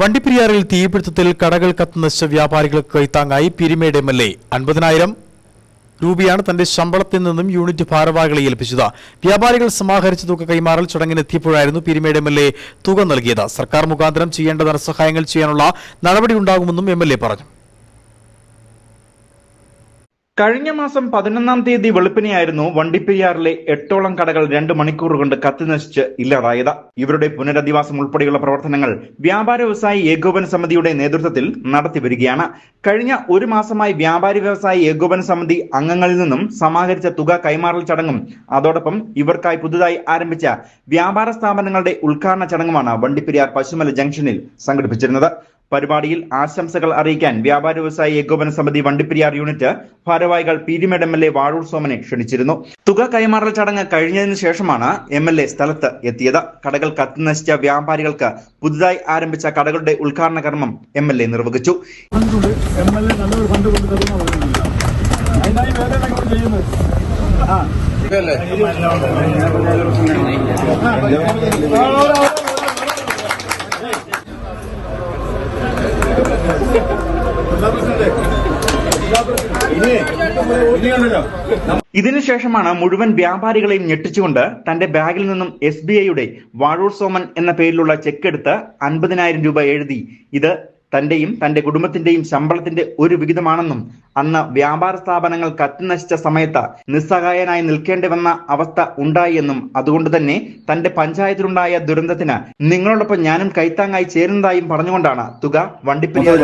വണ്ടിപ്പെരിയാറിൽ തീപിടുത്തത്തിൽ കടകൾ കത്തുനശിച്ച വ്യാപാരികൾക്ക് കൈത്താങ്ങായി പിരിമേട് എം എൽ എ. അൻപതിനായിരം രൂപയാണ് തന്റെ ശമ്പളത്തിൽ നിന്നും യൂണിറ്റ് ഭാരവാഹികളെ ഏൽപ്പിച്ചത്. വ്യാപാരികൾ സമാഹരിച്ച തുക കൈമാറൽ ചടങ്ങിന് എത്തിയപ്പോഴായിരുന്നു പിരിമേട് എം എൽ എ തുക നൽകിയത്. സർക്കാർ മുഖാന്തരം ചെയ്യേണ്ട ധനസഹായങ്ങൾ ചെയ്യാനുള്ള നടപടിയുണ്ടാകുമെന്നും എം എൽ എ പറഞ്ഞു. കഴിഞ്ഞ മാസം പതിനൊന്നാം തീയതി വെളുപ്പിനെയായിരുന്നു വണ്ടിപ്പെരിയാറിലെ എട്ടോളം കടകൾ രണ്ട് മണിക്കൂർ കൊണ്ട് കത്തിനശിച്ച് ഇല്ലാതായത്. ഇവരുടെ പുനരധിവാസം ഉൾപ്പെടെയുള്ള പ്രവർത്തനങ്ങൾ വ്യാപാര വ്യവസായി ഏകോപന സമിതിയുടെ നേതൃത്വത്തിൽ നടത്തി വരികയാണ്. കഴിഞ്ഞ ഒരു മാസമായി വ്യാപാരി വ്യവസായി ഏകോപന സമിതി അംഗങ്ങളിൽ നിന്നും സമാഹരിച്ച തുക കൈമാറൽ ചടങ്ങും അതോടൊപ്പം ഇവർക്കായി പുതുതായി ആരംഭിച്ച വ്യാപാര സ്ഥാപനങ്ങളുടെ ഉദ്ഘാടന ചടങ്ങുമാണ് വണ്ടിപ്പെരിയാർ പശുമല ജംഗ്ഷനിൽ സംഘടിപ്പിച്ചിരുന്നത്. പരിപാടിയിൽ ആശംസകൾ അറിയിക്കാൻ വ്യാപാര വ്യവസായി ഏകോപന സമിതി വണ്ടിപ്പെരിയാർ യൂണിറ്റ് ഭാരവാഹികൾ Peermade M L A Vazhoor സോമനെ ക്ഷണിച്ചിരുന്നു തുക കൈമാറൽ ചടങ്ങ് കഴിഞ്ഞതിന് ശേഷമാണ് എം എൽ എ സ്ഥലത്ത് എത്തിയത് കടകൾ കത്തിനശിച്ച വ്യാപാരികൾക്ക് പുതുതായി ആരംഭിച്ച കടകളുടെ ഉദ്ഘാടന കർമ്മം എം എൽ എ നിർവഹിച്ചു ഫണ്ടുണ്ട് ഇതിനുശേഷമാണ് മുഴുവൻ വ്യാപാരികളെയും ഞെട്ടിച്ചുകൊണ്ട് തന്റെ ബാഗിൽ നിന്നും എസ് ബി ഐയുടെ വാഴൂർ സോമൻ എന്ന പേരിലുള്ള ചെക്ക് എടുത്ത് അൻപതിനായിരം രൂപ എഴുതി. ഇത് തന്റെയും തന്റെ കുടുംബത്തിന്റെയും ശമ്പളത്തിന്റെ ഒരു വിഹിതമാണെന്നും അന്ന് വ്യാപാര സ്ഥാപനങ്ങൾ കത്തിനശിച്ച സമയത്ത് നിസ്സഹായനായി നിൽക്കേണ്ടി വന്ന അവസ്ഥ ഉണ്ടായി എന്നും അതുകൊണ്ട് തന്നെ തന്റെ പഞ്ചായത്തിലുണ്ടായ ദുരന്തത്തിന് നിങ്ങളോടൊപ്പം ഞാനും കൈത്താങ്ങായി ചേരുന്നതായും പറഞ്ഞുകൊണ്ടാണ് തുക വണ്ടിപ്പെരിയാർ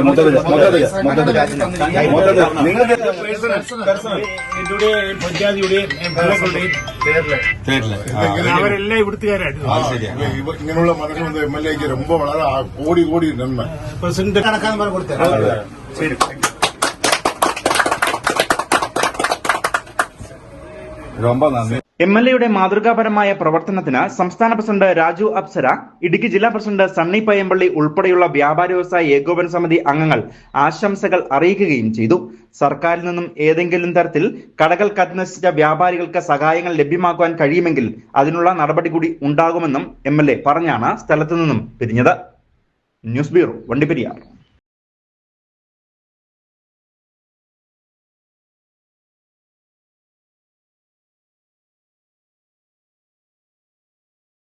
അവരെല്ലാം ഇവിടുത്തുകാരായിരുന്നു ഇങ്ങനെയുള്ള മനസ്സിൽ എം എൽ എക്ക് വളരെ കോടി കോടി നന്മ പ്രസിഡന്റ് കണക്കാന്ന് പറഞ്ഞു കൊടുത്തേ ശരി എം എൽ എയുടെ മാതൃകാപരമായ പ്രവർത്തനത്തിന് സംസ്ഥാന പ്രസിഡന്റ് രാജു അപ്സര ഇടുക്കി ജില്ലാ പ്രസിഡന്റ് സണ്ണി പയ്യമ്പള്ളി ഉൾപ്പെടെയുള്ള വ്യാപാര വ്യവസായ ഏകോപന സമിതി അംഗങ്ങൾ ആശംസകൾ അറിയിക്കുകയും ചെയ്തു. സർക്കാരിൽ നിന്നും ഏതെങ്കിലും തരത്തിൽ കടകൾ കത്തിനശിച്ച വ്യാപാരികൾക്ക് സഹായങ്ങൾ ലഭ്യമാക്കുവാൻ കഴിയുമെങ്കിൽ അതിനുള്ള നടപടി കൂടി ഉണ്ടാകുമെന്നും എ പറഞ്ഞാണ് സ്ഥലത്തു നിന്നും പിരിഞ്ഞത്. News bureau Vandiperiyar.